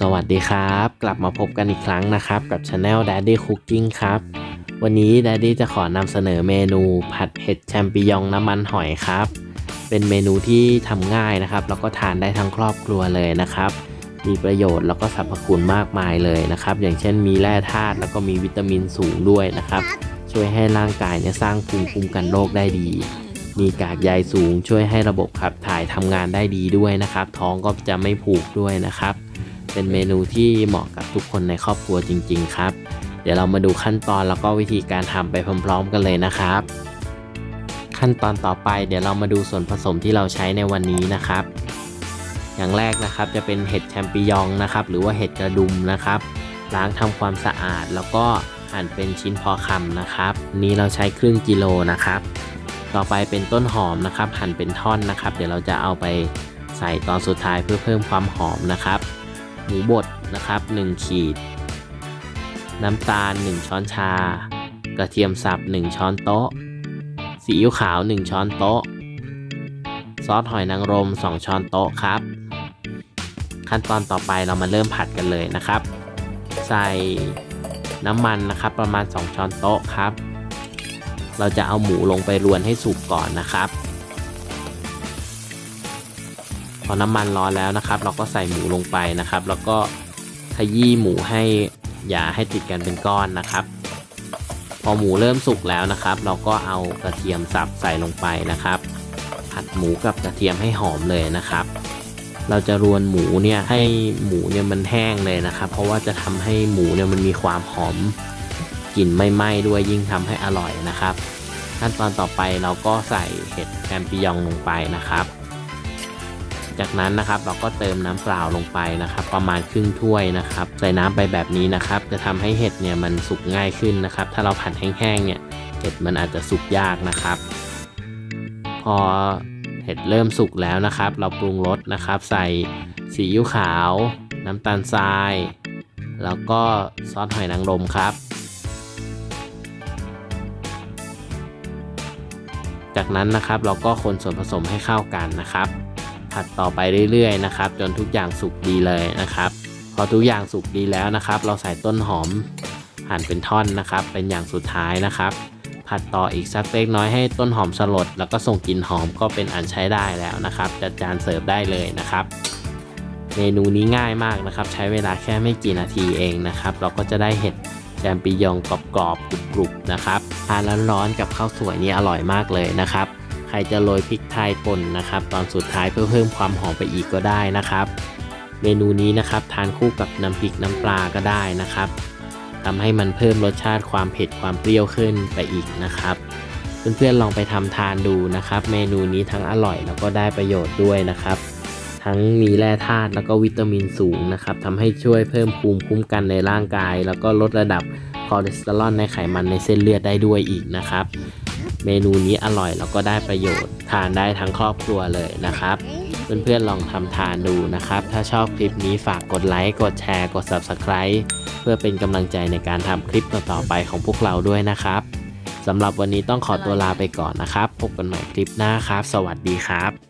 สวัสดีครับ กลับมาพบกันอีกครั้งนะครับ กับช anel Daddy Cooking ครับ วันนี้ Daddy จะขอนำเสนอเมนูผัดเห็ดแชมปิญองน้ำมันหอยครับ เป็นเมนูที่ทำง่ายนะครับ แล้วก็ทานได้ทั้งครอบครัวเลยนะครับ มีประโยชน์แล้วก็สรรพคุณมากมายเลยนะครับ อย่างเช่นมีแร่ธาตุแล้วก็มีวิตามินสูงด้วยนะครับ ช่วยให้ร่างกายเนี่ยสร้างภูมิคุ้มกันโรคได้ดี มีกากใยสูงช่วยให้ระบบขับถ่ายทำงานได้ดีด้วยนะครับ ท้องก็จะไม่ผูกด้วยนะครับ เป็นเมนูที่เหมาะกับทุกคนในครอบครัวจริง ๆ ครับ เดี๋ยวเรามาดูขั้นตอนแล้วก็วิธีการทำไปพร้อม ๆ กันเลยนะครับ ขั้นตอนต่อไปเดี๋ยวเรามาดูส่วนผสมที่เราใช้ในวันนี้นะครับ อย่างแรกนะครับจะเป็นเห็ดแชมปิญองนะครับ หรือว่าเห็ดกระดุมนะครับ ล้างทำความสะอาดแล้วก็หั่นเป็นชิ้นพอคำนะครับ นี้เราใช้ครึ่งกิโลนะครับ ต่อไปเป็นต้นหอมนะครับ หั่นเป็นท่อนนะครับ เดี๋ยวเราจะเอาไปใส่ตอนสุดท้ายเพื่อเพิ่มความหอมนะครับ หมูบดนะครับ 1 ขีด น้ำตาล 1 ช้อนชา กระเทียมสับ 1 ช้อนโต๊ะ ซีอิ๊วขาว 1 ช้อนโต๊ะ ซอสหอยนางรม 2 ช้อนโต๊ะครับ ขั้นตอนต่อไปเรามาเริ่มผัดกันเลยนะครับ ใส่น้ำมันนะครับประมาณ 2 ช้อนโต๊ะครับ เราจะเอาหมูลงไปรวนให้สุกก่อนนะครับ พอน้ำมันร้อนแล้วนะครับ เราก็ใส่หมูลงไปนะครับ แล้วก็ขยี้หมูให้อย่าให้ติดกันเป็นก้อนนะครับ พอหมูเริ่มสุกแล้วนะครับ เราก็เอากระเทียมสับใส่ลงไปนะครับ ผัดหมูกับกระเทียมให้หอมเลยนะครับ เราจะรวนหมูเนี่ยให้หมูเนี่ยมันแห้งเลยนะครับ เพราะว่าจะทำให้หมูเนี่ยมันมีความหอมกลิ่นไม่ไหม้ด้วยยิ่งทำให้อร่อยนะครับ ขั้นตอนต่อไปเราก็ใส่เห็ดแกมปิยองลงไปนะครับ จากนั้นนะครับเราก็เติมน้ำเปล่าลงไปนะครับ ประมาณครึ่งถ้วยนะครับ ใส่น้ำไปแบบนี้นะครับ จะทำให้เห็ดเนี่ยมันสุกง่ายขึ้นนะครับ ถ้าเราผัดแห้งๆเนี่ยเห็ดมันอาจจะสุกยากนะครับ พอเห็ดเริ่มสุกแล้วนะครับ เราปรุงรสนะครับ ใส่ซีอิ๊วขาว น้ำตาลทราย แล้วก็ซอสหอยนางรมครับ จากนั้นนะครับเราก็คนส่วนผสมให้เข้ากันนะครับ ผัดต่อไปเรื่อยๆนะครับ จนทุกอย่างสุกดีเลยนะครับ พอทุกอย่างสุกดีแล้วนะครับ เราใส่ต้นหอมหั่นเป็นท่อนนะครับ เป็นอย่างสุดท้ายนะครับ ผัดต่ออีกสักเล็กน้อยให้ต้นหอมสลด แล้วก็ส่งกลิ่นหอมก็เป็นอันใช้ได้แล้วนะครับ จัดจานเสิร์ฟได้เลยนะครับ เมนูนี้ง่ายมากนะครับ ใช้เวลาแค่ไม่กี่นาทีเองนะครับ เราก็จะได้เห็ดแชมปิญองกรอบๆกรุบๆนะครับทานร้อนๆกับข้าวสวยนี่อร่อยมากเลยนะครับ รจะโรยพริกไทยป่นนะครับ ตอนสุดท้ายเพื่อเพิ่มความหอมไปอีกก็ได้นะครับ เมนูนี้นะครับทานคู่กับน้ำพริกน้ำปลาก็ได้นะครับทำให้มันเพิ่มรสชาติความเผ็ดความเปรี้ยวขึ้นไปอีกนะครับเพื่อนๆลองไปทำทานดูนะครับ เมนูนี้ทั้งอร่อยแล้วก็ได้ประโยชน์ด้วยนะครับ ทั้งมีแร่ธาตุแล้วก็วิตามินสูงนะครับทำให้ช่วยเพิ่มภูมิคุ้มกันในร่างกาย แล้วก็ลดระดับคอเลสเตอรอลในไขมันในเส้นเลือดได้ด้วยอีกนะครับ เมนูนี้อร่อยแล้วก็ได้ประโยชน์ ทานได้ทั้งครอบครัวเลยนะครับ เพื่อนๆลองทำทานดูนะครับ ถ้าชอบคลิปนี้ฝากกดไลค์ กดแชร์ กด Subscribe เพื่อเป็นกำลังใจในการทำคลิปต่อๆไปของพวกเราด้วยนะครับสำหรับวันนี้ต้องขอตัวลาไปก่อนนะครับ พบกันใหม่คลิปหน้าครับ สวัสดีครับ